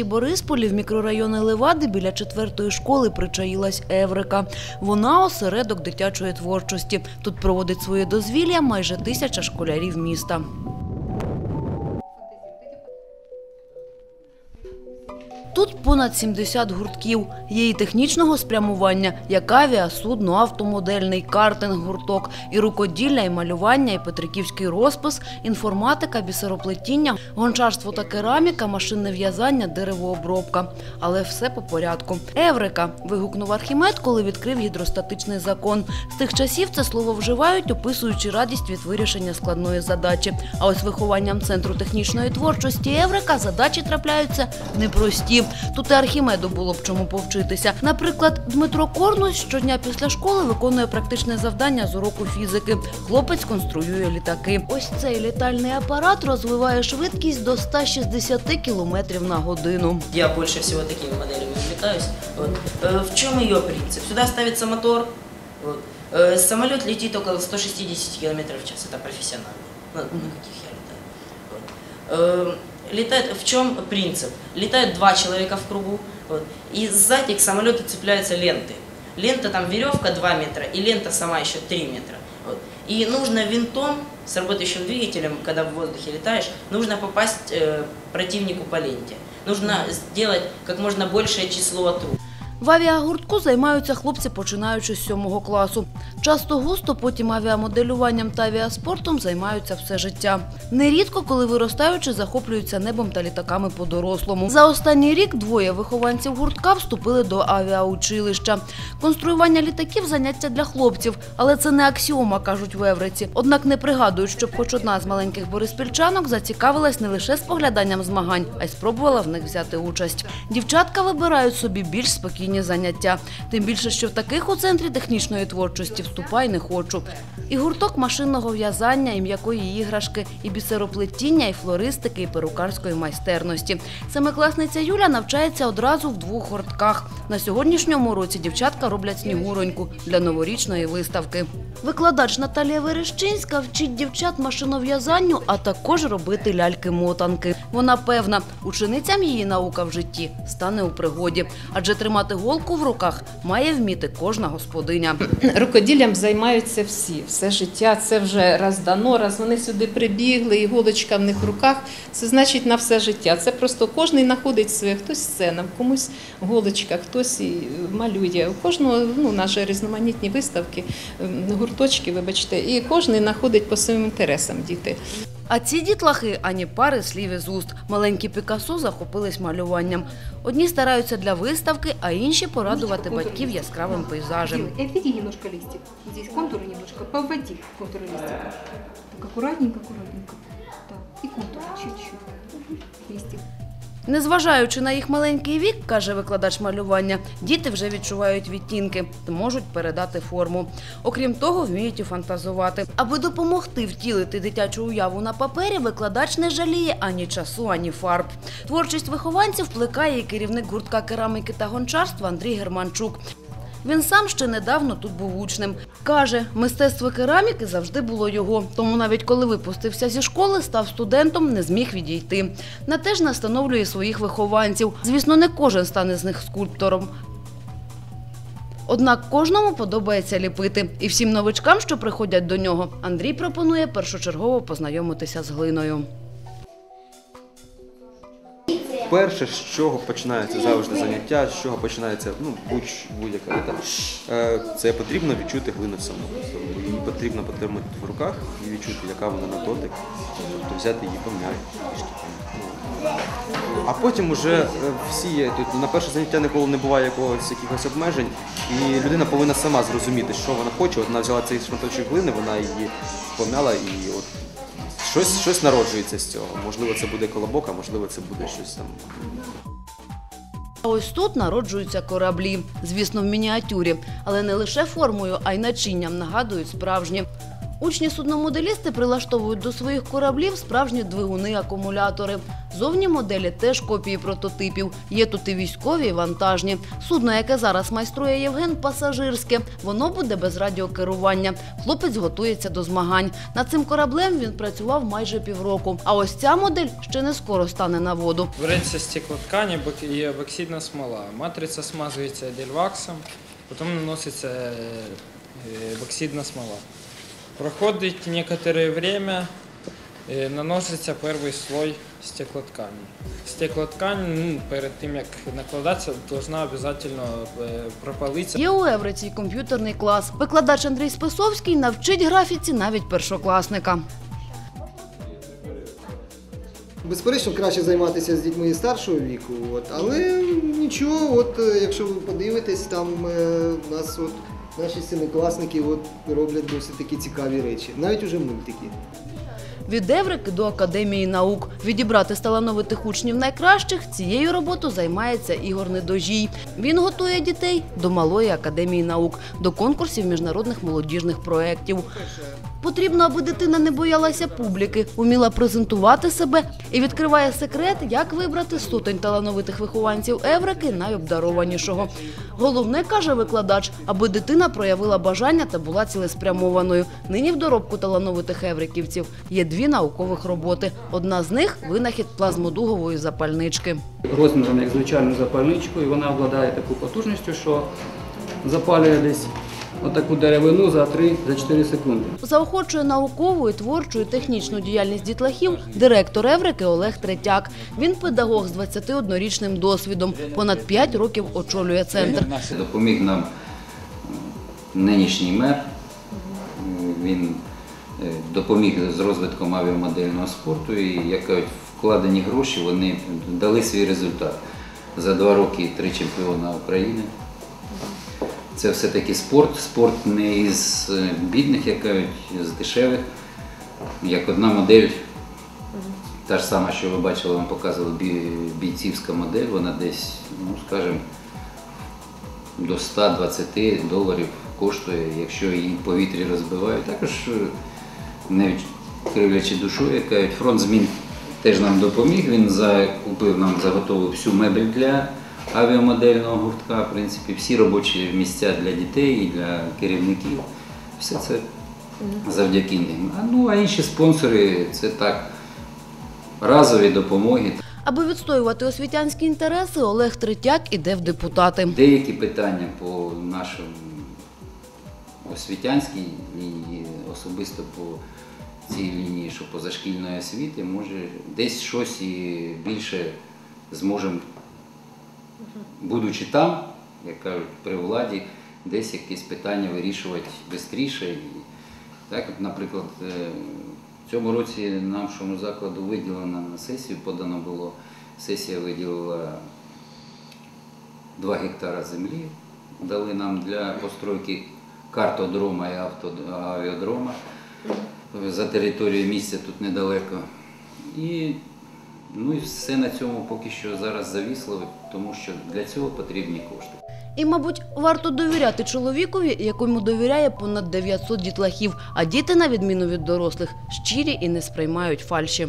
місті Борисполі в мікрорайоні Левади біля четвертої школи причаїлась Еврика. Вона осередок дитячої творчості. Тут проводить своє дозвілля майже тисяча школярів міста. Тут понад 70 гуртків. Є і технічного спрямування, як авіа, судно, автомодельний, картинг, гурток, і рукоділля, і малювання, і петриківський розпис, інформатика, бісероплетіння, гончарство та кераміка, машинне в'язання, деревообробка. Але все по порядку. Еврика вигукнув Архімед, коли відкрив гідростатичний закон. З тих часів це слово вживають, описуючи радість від вирішення складної задачі. А ось вихованням центру технічної творчості Еврика задачі трапляються непрості. Тут і Архімеду було б чому повчитися. Наприклад, Дмитро Корнус щодня після школи виконує практичне завдання з уроку фізики. Хлопець конструює літаки. Ось цей літальний апарат розвиває швидкість до 160 км на годину. Я больше всего такими моделями увлекаюсь. Вот. Э, В чем ее принцип? Сюда ставится мотор. Вот. Э, Самолет летит около 160 км в час. Это профессионально. Ну, на каких я летаю. Летает, в чем принцип? Летают два человека в кругу, вот, и сзади к самолету цепляются ленты. Лента там веревка 2 метра, и лента сама еще 3 метра. Вот. И нужно винтом с работающим двигателем, когда в воздухе летаешь, нужно попасть э, противнику по ленте. Нужно сделать как можно большее число отруб. В авіагуртку займаються хлопці, починаючи з сьомого класу. Часто густо потім авіамоделюванням та авіаспортом займаються все життя. Нерідко, коли виростаючи, захоплюються небом та літаками по-дорослому. За останній рік двоє вихованців гуртка вступили до авіаучилища. Конструювання літаків заняття для хлопців, але це не аксіома, кажуть в Евриці. Однак не пригадують, щоб хоч одна з маленьких бориспільчанок зацікавилась не лише спогляданням змагань, а й спробувала в них взяти участь. Дівчатка вибирають собі більш спокійні заняття. Тим більше, що в таких у центрі технічної творчості вступай не хочу. І гурток машинного в'язання, і м'якої іграшки, і бісероплетіння, і флористики, і перукарської майстерності. Семикласниця Юля навчається одразу в двох гуртках. На сьогоднішньому році дівчатка роблять снігуроньку для новорічної виставки. Викладач Наталія Верещинська вчить дівчат машинов'язанню, а також робити ляльки-мотанки. Вона певна, ученицям її наука в житті стане у пригоді, адже тримати голку в руках має вміти кожна господиня. Рукоділлям займаються всі. Все життя це вже раз дано, раз вони сюди прибігли, іголочка в них в руках. Це значить на все життя. Це просто кожен знаходить своє, хтось сцена, комусь голочка, хтось і малює. У кожного ну, наші різноманітні виставки, гурточки, вибачте, і кожен знаходить по своїм інтересам діти. А ці дітлахи ані пари слів із уст. Маленькі Пікасо захопились малюваннем. Одні стараються для виставки, а інші порадувати батьків яскравим пейзажем. Делай. И отведи немножко листик. Здесь контуры немножко. Поводи контуры листика. Так аккуратненько, аккуратненько. Так. И контуры чуть-чуть. Мгм. Листик. Незважаючи на їх маленький вік, каже викладач малювання, діти вже відчувають відтінки можуть передати форму. Окрім того, вміють і фантазувати. Аби допомогти втілити дитячу уяву на папері, викладач не жаліє ані часу, ані фарб. Творчість вихованців плекає і керівник гуртка кераміки та гончарства Андрій Германчук. Він сам ще недавно тут був учнем. Каже, мистецтво кераміки завжди було його. Тому навіть коли випустився зі школи, став студентом, не зміг відійти. На те ж настановлює своїх вихованців. Звісно, не кожен стане з них скульптором. Однак кожному подобається ліпити. І всім новичкам, що приходять до нього, Андрій пропонує першочергово познайомитися з глиною. Перше, з чого починається завжди заняття, з чого починається ну, будь, будь-яка мета, е, це потрібно відчути глину саму. Тобто Її потрібно потримати в руках і відчути, яка вона на дотик, тобто взяти її пом'яти. А потім вже е, всі тут на перше заняття ніколи не буває якогось якихось обмежень, і людина повинна сама зрозуміти, що вона хоче. От вона взяла цей шматочок глини, вона її пом'яла і от щось, щось народжується з цього. Можливо, це буде колобок, а можливо, це буде щось там А ось тут народжуються кораблі, звісно, в мініатюрі, але не лише формою, а й начинням нагадують справжні. Учні судномоделісти прилаштовують до своїх кораблів справжні двигуни-акумулятори. Зовні моделі теж копії прототипів. Є тут і військові, і вантажні. Судно, яке зараз майструє Євген, пасажирське. Воно буде без радіокерування. Хлопець готується до змагань. Над цим кораблем він працював майже півроку. А ось ця модель ще не скоро стане на воду. Береться стеклоткань бак- і ебоксидна смола. Матриця смазується дельваксом, потім наноситься е, ебоксидна смола. Проходить некоторое время, е, наноситься перший слой стеклоткані. Стеклоткань ну, перед тим як накладатися, повинна обов'язково е, пропалитися. Є у Евриці комп'ютерний клас. Викладач Андрій Списовський навчить графіці навіть першокласника. Безперечно, краще займатися з дітьми старшого віку, от, але нічого, от е, якщо ви подивитесь, там е, у нас от наші семикласники от, роблять досить такі цікаві речі, навіть уже мультики. Від Еврики до Академії наук. Відібрати з талановитих учнів найкращих цією роботою займається Ігор Недожій. Він готує дітей до малої академії наук, до конкурсів міжнародних молодіжних проєктів. Потрібно, аби дитина не боялася публіки, уміла презентувати себе і відкриває секрет, як вибрати сотень талановитих вихованців Еврики найобдарованішого. Головне, каже викладач, аби дитина проявила бажання та була цілеспрямованою. Нині в доробку талановитих евриківців є дві наукових роботи. Одна з них винахід плазмодугової запальнички. розміром як звичайну запальничку, і вона обладає таку потужністю, що запалює десь отаку деревину за 3-4 секунди. Заохочує наукову і творчу і технічну діяльність дітлахів директор Еврики Олег Третяк. Він педагог з 21-річним досвідом. Понад 5 років очолює центр. Допоміг нам нинішній мер. Він допоміг з розвитком авіамодельного спорту і, як кажуть, вкладені гроші вони дали свій результат. За два роки три чемпіона України. Це все-таки спорт. Спорт не із е, бідних, як кажуть, з дешевих. Як одна модель, та ж сама, що ви бачили, вам показували бій- бійцівська модель, вона десь, ну скажімо, до 120 доларів коштує, якщо її в повітрі розбивають. Також е, не кривлячи душою, як кажуть, фронт змін теж нам допоміг. Він закупив нам, заготовив всю мебель для авіамодельного гуртка, в принципі, всі робочі місця для дітей і для керівників. Все це завдяки ним. А, ну, а інші спонсори це так, разові допомоги. Аби відстоювати освітянські інтереси, Олег Третяк іде в депутати. Деякі питання по нашому освітянській лінії, особисто по цій лінії, що позашкільної освіти, може десь щось і більше зможемо, будучи там, як кажуть, при владі, десь якісь питання вирішувати швидше. Так, наприклад, е, в цьому році нашому закладу виділено на сесію, подано було, сесія виділила 2 гектара землі дали нам для постройки картодрома і авіадрома за територією місця тут недалеко. І, ну, і все на цьому поки що зараз завісло, тому що для цього потрібні кошти. І, мабуть, варто довіряти чоловікові, якому довіряє понад 900 дітлахів, а діти, на відміну від дорослих, щирі і не сприймають фальші.